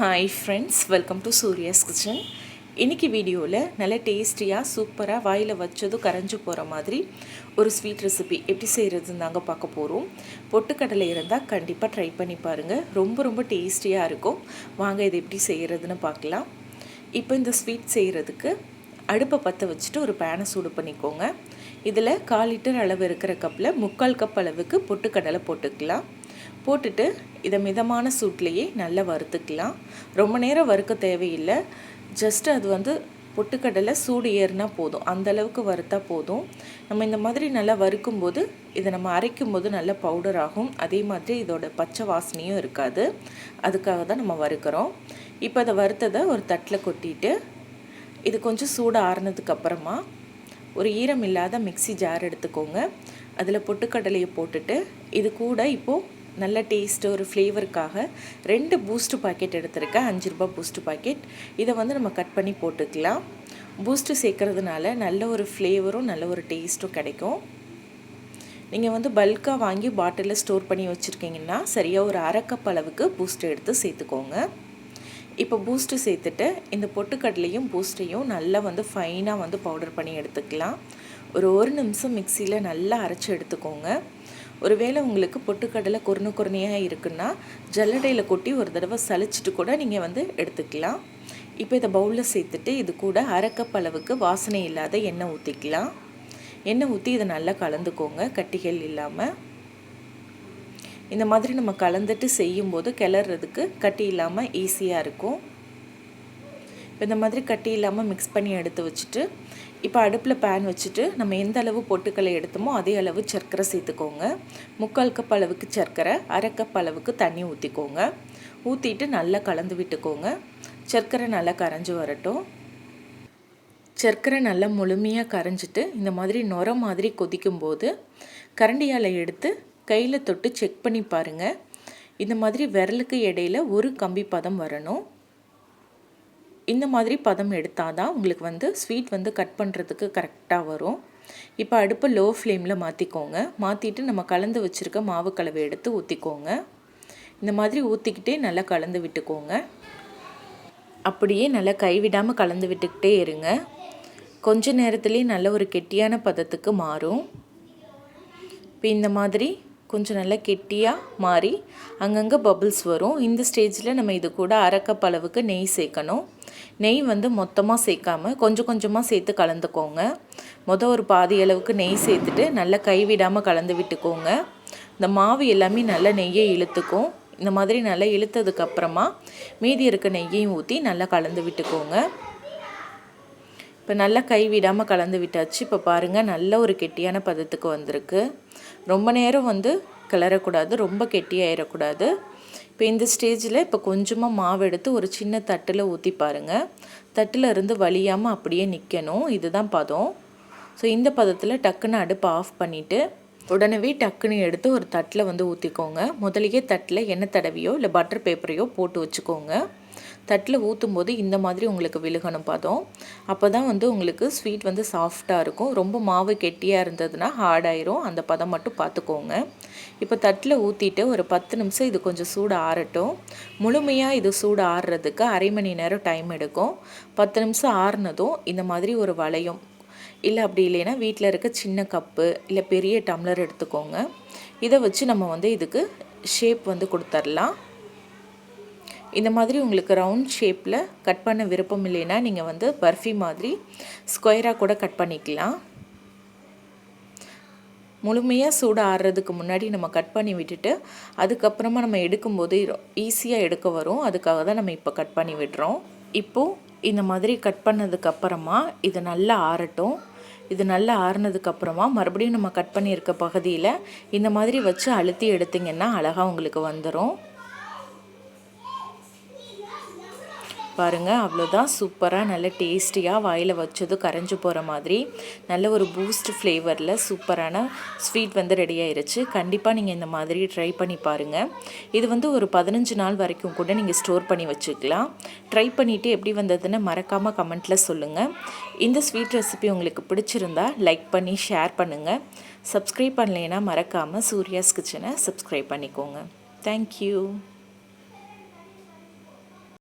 Hi friends welcome to Surya's kitchen இன்றைக்கி வீடியோவில் நல்ல டேஸ்டியாக சூப்பராக வாயில் வச்சதும் கரைஞ்சு போகிற மாதிரி ஒரு ஸ்வீட் ரெசிபி எப்படி செய்கிறதுன்னு தாங்க பார்க்க போகிறோம் பொட்டுக்கடலை இருந்தால் கண்டிப்பாக ட்ரை பண்ணி பாருங்கள் ரொம்ப ரொம்ப டேஸ்டியாக இருக்கும். வாங்க இது எப்படி செய்கிறதுன்னு பார்க்கலாம். இப்போ இந்த ஸ்வீட் செய்கிறதுக்கு அடுப்பை பற்ற வச்சுட்டு ஒரு பேனை சூடு பண்ணிக்கோங்க. இதில் கால் லிட்டர் அளவு இருக்கிற கப்பில் முக்கால் கப் அளவுக்கு பொட்டுக்கடலை போட்டுக்கலாம். போட்டுட்டு இதை மிதமான சூட்லேயே நல்லா வறுத்துக்கலாம். ரொம்ப நேரம் வறுக்க தேவையில்லை. ஜஸ்ட் அது வந்து பொட்டுக்கடலை சூடு ஏறினா போதும். அந்த அளவுக்கு வறுத்தா போதும். நம்ம இந்த மாதிரி நல்லா வறுக்கும்போது இதை நம்ம அரைக்கும் போது நல்ல பவுடர் ஆகும். அதே மாதிரி இதோட பச்சை வாசனையும் இருக்காது. அதுக்காக தான் நம்ம வறுக்கிறோம். இப்போ அதை வறுத்ததை ஒரு தட்டில் கொட்டிட்டு இது கொஞ்சம் சூடு ஆறுனதுக்கு அப்புறமா ஒரு ஈரம் இல்லாத மிக்சி ஜார் எடுத்துக்கோங்க. அதில் பொட்டுக்கடலையை போட்டுட்டு இது கூட இப்போது நல்ல டேஸ்ட்டு ஒரு ஃப்ளேவருக்காக ரெண்டு பூஸ்ட்டு பாக்கெட் எடுத்திருக்கேன். அஞ்சு ரூபா பூஸ்ட்டு பாக்கெட் இதை வந்து நம்ம கட் பண்ணி போட்டுக்கலாம். பூஸ்ட்டு சேர்க்குறதுனால நல்ல ஒரு ஃப்ளேவரும் நல்ல ஒரு டேஸ்ட்டும் கிடைக்கும். நீங்கள் வந்து பல்காக வாங்கி பாட்டிலில் ஸ்டோர் பண்ணி வச்சுருக்கீங்கன்னா சரியாக ஒரு அரை கப் அளவுக்கு பூஸ்ட் எடுத்து சேர்த்துக்கோங்க. இப்போ பூஸ்ட்டு சேர்த்துட்டு இந்த பொட்டுக்கடலையும் பூஸ்ட்டையும் நல்லா வந்து ஃபைனாக வந்து பவுடர் பண்ணி எடுத்துக்கலாம். ஒரு ஒரு நிமிஷம் மிக்சியில் நல்லா அரைச்சி எடுத்துக்கோங்க. ஒருவேளை உங்களுக்கு பொட்டுக்கடலை குறுனு குறுனையாக இருக்குன்னா ஜல்லடையில் கொட்டி ஒரு தடவை சளிச்சிட்டு கூட நீங்கள் வந்து எடுத்துக்கலாம். இப்போ இதை பவுலில் சேர்த்துட்டு இது கூட அரைக்கப் அளவுக்கு வாசனை இல்லாத எண்ணெய் ஊற்றிக்கலாம் எண்ணெய் ஊற்றி இதை நல்லா கலந்துக்கோங்க கட்டிகள் இல்லாமல் இந்த மாதிரி நம்ம கலந்துட்டு செய்யும்போது கிளறதுக்கு கட்டி இல்லாமல் ஈஸியாக இருக்கும். இப்போ இந்த மாதிரி கட்டி இல்லாமல் மிக்ஸ் பண்ணி எடுத்து வச்சுட்டு இப்போ அடுப்பில் பேன் வச்சுட்டு நம்ம எந்த அளவு பொட்டுக்கலை எடுத்தோமோ அதே அளவு சர்க்கரை சேர்த்துக்கோங்க. முக்கால் கப் அளவுக்கு சர்க்கரை அரை கப் அளவுக்கு தண்ணி ஊற்றிக்கோங்க ஊற்றிட்டு நல்லா கலந்து விட்டுக்கோங்க. சர்க்கரை நல்லா கரைஞ்சி வரட்டும். சர்க்கரை நல்லா முழுமையாக கரைஞ்சிட்டு இந்த மாதிரி நுர மாதிரி கொதிக்கும்போது கரண்டியால் எடுத்து கையில் தொட்டு செக் பண்ணி பாருங்கள் இந்த மாதிரி விரலுக்கு இடையில ஒரு கம்பி பதம் வரணும். இந்த மாதிரி பதம் எடுத்தால் தான் உங்களுக்கு வந்து ஸ்வீட் வந்து கட் பண்ணுறதுக்கு கரெக்டாக வரும். இப்போ அடுப்பை லோ ஃப்ளேமில் மாற்றிக்கோங்க மாற்றிட்டு நம்ம கலந்து வச்சுருக்க மாவு கலவை எடுத்து ஊற்றிக்கோங்க இந்த மாதிரி ஊற்றிக்கிட்டே நல்லா கலந்து விட்டுக்கோங்க. அப்படியே நல்லா கைவிடாமல் கலந்து விட்டுக்கிட்டே இருங்க. கொஞ்ச நேரத்துலேயே நல்ல ஒரு கெட்டியான பதத்துக்கு மாறும். இப்போ இந்த மாதிரி கொஞ்சம் நல்லா கெட்டியாக மாறி அங்கங்கே பபுள்ஸ் வரும். இந்த ஸ்டேஜில் நம்ம இது கூட அரைக்கப் அளவுக்கு நெய் சேர்க்கணும். நெய் வந்து மொத்தமாக சேர்க்காம கொஞ்சம் கொஞ்சமாக சேர்த்து கலந்துக்கோங்க. மொதல் ஒரு பாதி அளவுக்கு நெய் சேர்த்துட்டு நல்லா கைவிடாமல் கலந்து விட்டுக்கோங்க. இந்த மாவு எல்லாமே நல்லா நெய்யை இழுத்துக்கும். இந்த மாதிரி நல்லா இழுத்ததுக்கப்புறமா மீதி இருக்க நெய்யையும் ஊற்றி நல்லா கலந்து விட்டுக்கோங்க. இப்போ நல்லா கை விடாமல் கலந்து விட்டாச்சு. இப்போ பாருங்கள் நல்ல ஒரு கெட்டியான பதத்துக்கு வந்திருக்கு. ரொம்ப நேரம் வந்து கிளறக்கூடாது ரொம்ப கெட்டியாயிடக்கூடாது இப்போ இந்த ஸ்டேஜில் இப்போ கொஞ்சமாக மாவு எடுத்து ஒரு சின்ன தட்டில் ஊற்றி பாருங்கள் தட்டில் இருந்து வலியாமல் அப்படியே நிற்கணும் இதுதான் பதம். ஸோ இந்த பதத்தில் டக்குன்னு அடுப்பு ஆஃப் பண்ணிவிட்டு உடனே டக்குன்னு எடுத்து ஒரு தட்டில் வந்து ஊற்றிக்கோங்க முதலியே தட்டில் எண்ணெய் தடவியோ இல்லை பட்டர் பேப்பரையோ போட்டு வச்சுக்கோங்க. தட்டில் ஊற்றும் போது இந்த மாதிரி உங்களுக்கு விழுகணும் பதம். அப்போ தான் வந்து உங்களுக்கு ஸ்வீட் வந்து சாஃப்டாக இருக்கும். ரொம்ப மாவு கெட்டியாக இருந்ததுன்னா ஹார்டாயிரும் அந்த பதம் மட்டும் பார்த்துக்கோங்க இப்போ தட்டில் ஊற்றிட்டு ஒரு பத்து நிமிஷம் இது கொஞ்சம் சூடு ஆறட்டும். முழுமையாக இது சூடு ஆறுறதுக்கு அரை மணி நேரம் டைம் எடுக்கும். பத்து நிமிஷம் ஆறுனதும் இந்த மாதிரி ஒரு வளையம். இல்லை அப்படி இல்லைன்னா வீட்டில் இருக்க சின்ன கப்பு இல்லை பெரிய டம்ளர் எடுத்துக்கோங்க. இதை வச்சு நம்ம வந்து இதுக்கு ஷேப் வந்து கொடுத்துர்லாம். இந்த மாதிரி உங்களுக்கு ரவுண்ட் ஷேப்பில் கட் பண்ண விருப்பம் இல்லைன்னா நீங்கள் வந்து பர்ஃபி மாதிரி ஸ்கொயராக கூட கட் பண்ணிக்கலாம். முழுமையாக சூடு ஆடுறதுக்கு முன்னாடி நம்ம கட் பண்ணி விட்டுட்டு அதுக்கப்புறமா நம்ம எடுக்கும்போது ஈஸியாக எடுக்க வரும். அதுக்காக தான் நம்ம இப்போ கட் பண்ணி விடுறோம். இப்போது இந்த மாதிரி கட் பண்ணதுக்கப்புறமா இது நல்லா ஆறட்டும். இது நல்லா ஆறுனதுக்கப்புறமா மறுபடியும் நம்ம கட் பண்ணியிருக்க பகுதியில் இந்த மாதிரி வச்சு அழுத்தி எடுத்திங்கன்னா அழகாக உங்களுக்கு வந்துடும் பாருங்கள் அவ்வளோதான் சூப்பராக நல்ல டேஸ்டியாக வாயில் வச்சது கரைஞ்சி போகிற மாதிரி. நல்ல ஒரு பூஸ்ட் ஃப்ளேவரில் சூப்பரான ஸ்வீட் வந்து ரெடி ஆயிருச்சு. கண்டிப்பாக நீங்கள் இந்த மாதிரி ட்ரை பண்ணி பாருங்கள் இது வந்து ஒரு பதினஞ்சு நாள் வரைக்கும் கூட நீங்கள் ஸ்டோர் பண்ணி வச்சுக்கலாம். ட்ரை பண்ணிவிட்டு எப்படி வந்ததுன்னு மறக்காமல் கமெண்ட்டில் சொல்லுங்கள் இந்த ஸ்வீட் ரெசிபி உங்களுக்கு பிடிச்சிருந்தா லைக் பண்ணி ஷேர் பண்ணுங்கள் சப்ஸ்கிரைப் பண்ணலைன்னா மறக்காமல் சூர்யாஸ் கிச்சனை சப்ஸ்கிரைப் பண்ணிக்கோங்க. தேங்க்யூ